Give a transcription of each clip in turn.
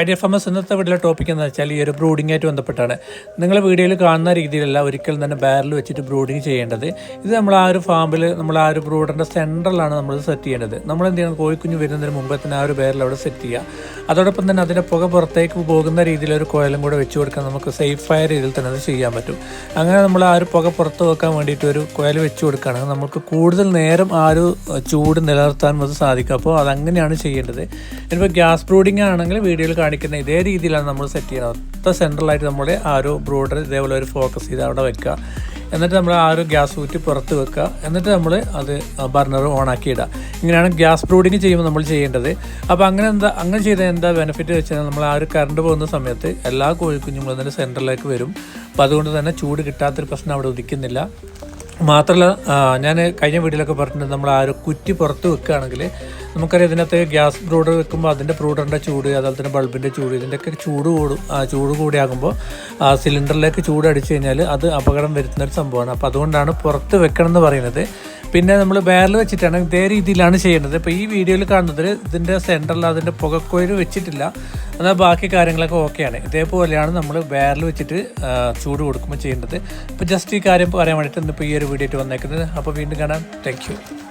Hi dear farmers ഇന്നത്തെ വീട്ടിലെ topic എന്ന് വെച്ചാൽ ഈ ഒരു ബ്രൂഡിംഗ് ആയിട്ട് ബന്ധപ്പെട്ടാണ്. നിങ്ങൾ വീഡിയോയിൽ കാണുന്ന രീതിയിലല്ല ഒരിക്കലും തന്നെ ബാരൽ വെച്ചിട്ട് ബ്രൂഡിങ് ചെയ്യേണ്ടത്. ഇത് നമ്മൾ ആ ഒരു ഫാമിൽ നമ്മൾ ആ ഒരു ബ്രൂഡറിന്റെ സെന്ററിലാണ് നമ്മൾ സെറ്റ് ചെയ്യേണ്ടത്. നമ്മൾ എന്ത് ചെയ്യണം? കോഴിക്കുഞ്ഞ് വരുന്നതിന് മുമ്പ് തന്നെ ആ ഒരു ബാരൽ അവിടെ സെറ്റ് ചെയ്യുക. അതോടൊപ്പം തന്നെ അതിന്റെ പുക പുറത്തേക്ക് പോകുന്ന രീതിയിൽ ഒരു കോയിലും കൂടെ വെച്ച് കൊടുക്കാൻ നമുക്ക് സേഫായ രീതിയിൽ തന്നെ അത് ചെയ്യാൻ പറ്റും. അങ്ങനെ നമ്മൾ ആ ഒരു പുക പുറത്ത് വെക്കാൻ വേണ്ടിയിട്ട് ഒരു കോയിൽ വെച്ച് കൊടുക്കുകയാണെങ്കിൽ നമുക്ക് കൂടുതൽ നേരം ആ ഒരു ചൂട് നിലനിർത്താൻ അത് സാധിക്കും. അപ്പോൾ അതങ്ങനെയാണ് ചെയ്യേണ്ടത്. ഇനിയിപ്പോൾ ഗ്യാസ് ബ്രൂഡിംഗ് ആണെങ്കിൽ വീഡിയോയിൽ കാണിക്കുന്ന ഇതേ രീതിയിലാണ് നമ്മൾ സെറ്റ് ചെയ്യുന്നത്. ഒത്ത സെൻട്രലായിട്ട് നമ്മൾ ആ ഒരു ബ്രൂഡർ ഇതേപോലെ ഒരു ഫോക്കസ് ചെയ്ത് അവിടെ വെക്കുക. എന്നിട്ട് നമ്മൾ ആ ഒരു ഗ്യാസ് ഊറ്റി പുറത്ത് വെക്കുക. എന്നിട്ട് നമ്മൾ അത് ബർണർ ഓൺ ആക്കി ഇടുക. ഇങ്ങനെയാണ് ഗ്യാസ് ബ്രൂഡിങ് ചെയ്യുമ്പോൾ നമ്മൾ ചെയ്യേണ്ടത്. അപ്പോൾ അങ്ങനെ എന്താ അങ്ങനെ ചെയ്താൽ എന്താ ബെനിഫിറ്റ് വെച്ചാൽ നമ്മൾ ആ ഒരു കറണ്ട് പോകുന്ന സമയത്ത് എല്ലാ കോഴിക്കുഞ്ഞുങ്ങളും അതിന്റെ സെന്ററിലേക്ക് വരും. അപ്പോൾ അതുകൊണ്ട് തന്നെ ചൂട് കിട്ടാത്തൊരു പ്രശ്നം അവിടെ ഉദിക്കുന്നില്ല. മാത്രമല്ല ഞാൻ കഴിഞ്ഞ വീഡിയോയിലൊക്കെ പറഞ്ഞിട്ടുണ്ട് നമ്മൾ ആ ഒരു കുറ്റി പുറത്ത് വെക്കുകയാണെങ്കിൽ നമുക്കറിയാം ഇതിനകത്ത് ഗ്യാസ് ബ്രൂഡർ വെക്കുമ്പോൾ അതിന്റെ ബ്രൂഡറിന്റെ ചൂട് അതുപോലെ തന്നെ ബൾബിന്റെ ചൂട് ഇതിന്റെയൊക്കെ ചൂട് കൂടും ആ ചൂട് കൂടിയാകുമ്പോൾ സിലിണ്ടറിലേക്ക് ചൂട് അടിച്ചു കഴിഞ്ഞാൽ അത് അപകടം വരുത്തുന്ന ഒരു സംഭവമാണ്. അപ്പോൾ അതുകൊണ്ടാണ് പുറത്ത് വെക്കണം എന്ന് പറയുന്നത്. പിന്നെ നമ്മൾ ബാരൽ വെച്ചിട്ടാണ് ഇതേ രീതിയിലാണ് ചെയ്യേണ്ടത് ഇപ്പോൾ ഈ വീഡിയോയിൽ കാണുന്നതിൽ ഇതിന്റെ സെന്ററിൽ അതിന്റെ പുകക്കോയിൽ വെച്ചിട്ടില്ല. എന്നാൽ ബാക്കി കാര്യങ്ങളൊക്കെ ഓക്കെയാണ്. ഇതേപോലെയാണ് നമ്മൾ ബാരൽ വെച്ചിട്ട് ചൂട് കൊടുക്കുമ്പോൾ ചെയ്യേണ്ടത് അപ്പോൾ ജസ്റ്റ് ഈ കാര്യം പറയാൻ വേണ്ടിയിട്ട് ഇന്നിപ്പോൾ ഈ ഒരു വീഡിയോ ആയിട്ട് വന്നേക്കുന്നത്. അപ്പോൾ വീണ്ടും കാണാം. താങ്ക്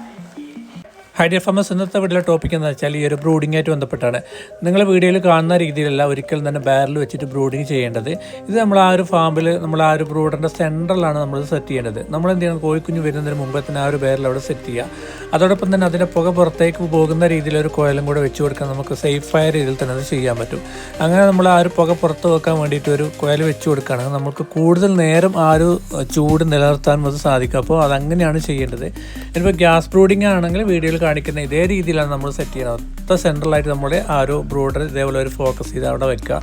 യു ഫാമസ് ഇന്നത്തെ വീട്ടിലെ ടോപ്പിക് എന്ന് വെച്ചാൽ ഈ ഒരു ബ്രൂഡിംഗ് ആയിട്ട് ബന്ധപ്പെട്ടാണ്. നിങ്ങൾ വീഡിയോയിൽ കാണുന്ന രീതിയിലല്ല ഒരിക്കലും തന്നെ ബാരൽ വെച്ചിട്ട് ബ്രൂഡിങ് ചെയ്യേണ്ടത്. ഇത് നമ്മൾ ആ ഒരു ഫാമിൽ നമ്മൾ ആ ഒരു ബ്രൂഡറിന്റെ സെന്ററിലാണ് നമ്മൾ സെറ്റ് ചെയ്യേണ്ടത്. നമ്മൾ എന്ത് ചെയ്യണം കോഴിക്കുഞ്ഞ് വരുന്നതിന് മുമ്പ് തന്നെ ആ ഒരു ബാരൽ അവിടെ സെറ്റ് ചെയ്യുക. അതോടൊപ്പം തന്നെ അതിന്റെ പുക പുറത്തേക്ക് പോകുന്ന രീതിയിൽ ഒരു കോയിലും കൂടെ വെച്ച് കൊടുക്കാൻ നമുക്ക് സേഫായ രീതിയിൽ തന്നെ അത് ചെയ്യാൻ പറ്റും. അങ്ങനെ നമ്മൾ ആ ഒരു പുക പുറത്ത് വെക്കാൻ വേണ്ടിയിട്ട് ഒരു കോയിൽ വെച്ച് കൊടുക്കുകയാണെങ്കിൽ നമുക്ക് കൂടുതൽ നേരം ആ ഒരു ചൂട് നിലനിർത്താൻ അത് സാധിക്കും. അപ്പോൾ അതങ്ങനെയാണ് ചെയ്യേണ്ടത്. ഇനിയിപ്പോൾ ഗ്യാസ് ബ്രൂഡിംഗ് ആണെങ്കിൽ വീഡിയോയിൽ കാണിക്കുന്ന ഇതേ രീതിയിലാണ് നമ്മൾ സെറ്റ് ചെയ്യുന്നത്. ഒത്ത സെൻട്രലായിട്ട് നമ്മൾ ആ ഒരു ബ്രൂഡർ ഇതേപോലെ ഒരു ഫോക്കസ് ചെയ്ത് അവിടെ വെക്കുക.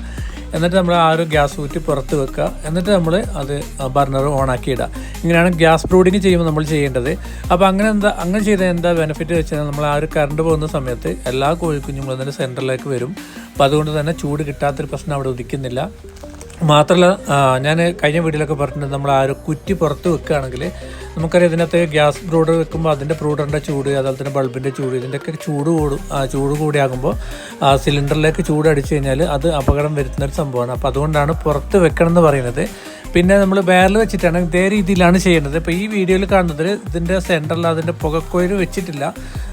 എന്നിട്ട് നമ്മൾ ആ ഒരു ഗ്യാസ് ഊറ്റി പുറത്ത് വെക്കുക. എന്നിട്ട് നമ്മൾ അത് ബർണർ ഓൺ ആക്കി ഇടുക. ഇങ്ങനെയാണ് ഗ്യാസ് ബ്രൂഡിങ് ചെയ്യുമ്പോൾ നമ്മൾ ചെയ്യേണ്ടത്. അപ്പോൾ അങ്ങനെ എന്താ അങ്ങനെ ചെയ്താൽ എന്താ ബെനിഫിറ്റ് വെച്ചാൽ നമ്മൾ ആ ഒരു കറണ്ട് പോകുന്ന സമയത്ത് എല്ലാ കോഴിക്കുഞ്ഞുങ്ങളും അതിന്റെ സെന്ററിലേക്ക് വരും. അപ്പോൾ അതുകൊണ്ട് തന്നെ ചൂട് കിട്ടാത്തൊരു പ്രശ്നം അവിടെ ഉദിക്കുന്നില്ല. മാത്രമല്ല ഞാൻ കഴിഞ്ഞ വീട്ടിലൊക്കെ പറഞ്ഞിട്ടുണ്ട് നമ്മൾ ആ ഒരു കുറ്റി പുറത്ത് വെക്കുകയാണെങ്കിൽ നമുക്കറിയാം ഇതിനകത്ത് ഗ്യാസ് ബ്രൂഡർ വെക്കുമ്പോൾ അതിന്റെ ബ്രൂഡറിന്റെ ചൂട് അതുപോലെ തന്നെ ബൾബിന്റെ ചൂട് ഇതിന്റെയൊക്കെ ചൂട് കൂടും ആ ചൂട് കൂടിയാകുമ്പോൾ ആ സിലിണ്ടറിലേക്ക് ചൂട് അടിച്ചു കഴിഞ്ഞാൽ അത് അപകടം വരുത്തുന്ന ഒരു സംഭവമാണ്. അപ്പോൾ അതുകൊണ്ടാണ് പുറത്ത് വെക്കണം എന്ന് പറയുന്നത്. പിന്നെ നമ്മൾ ബാരൽ വെച്ചിട്ടാണ് ഇതേ രീതിയിലാണ് ചെയ്യേണ്ടത് ഇപ്പോൾ ഈ വീഡിയോയിൽ കാണുന്നത് ഇതിന്റെ സെന്ററിൽ അതിന്റെ പുകക്കോയിൽ വെച്ചിട്ടില്ല.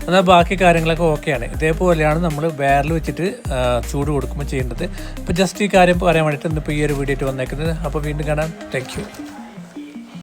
എന്നാൽ ബാക്കി കാര്യങ്ങളൊക്കെ ഓക്കെയാണ്. ഇതേപോലെയാണ് നമ്മൾ വേറിൽ വെച്ചിട്ട് ചൂട് കൊടുക്കുമ്പോൾ ചെയ്യേണ്ടത്. അപ്പോൾ ജസ്റ്റ് ഈ കാര്യം പറയാൻ വേണ്ടിയിട്ട് ഇന്നിപ്പോൾ ഈ ഒരു വീഡിയോ വന്നേക്കുന്നത്. അപ്പോൾ വീണ്ടും കാണാം. താങ്ക്